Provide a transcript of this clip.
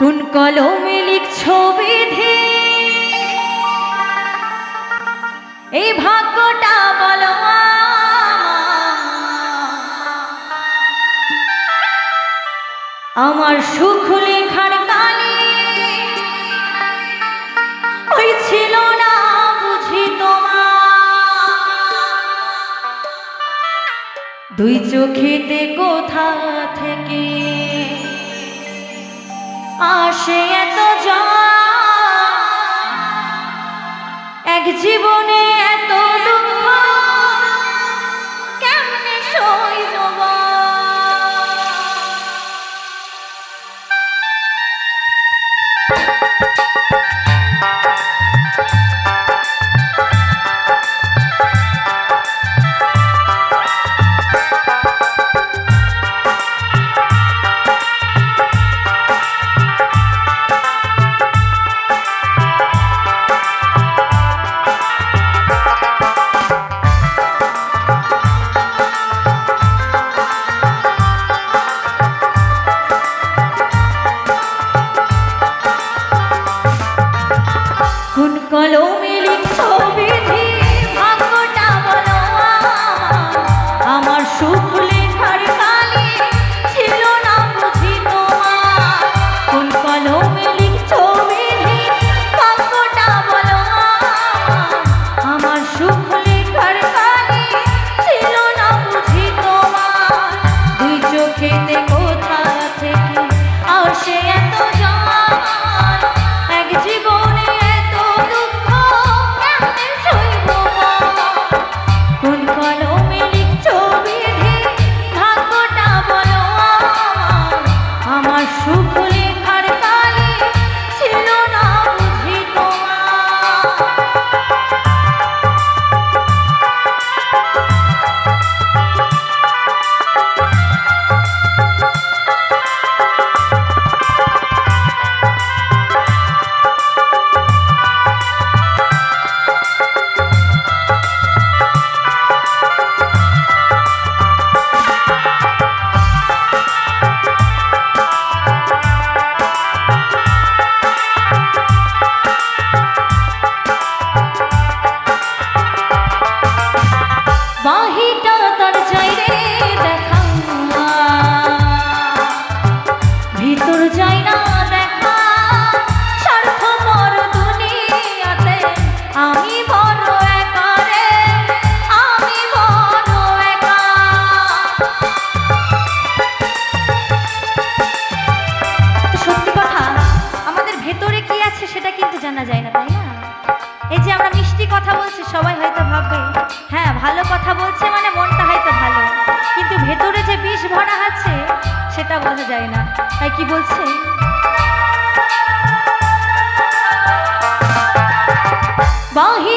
কোন কলমে লিখছ বিধি? এই ভাগ্যটা বলো আমার সুখ লেখার কালে ওই ছিল না বুঝি তোমার। দুই চোখেতে কোথা থেকে আসে এত জীবনে কথাটা বলা যায় না। তাই কি বলছে? বাহি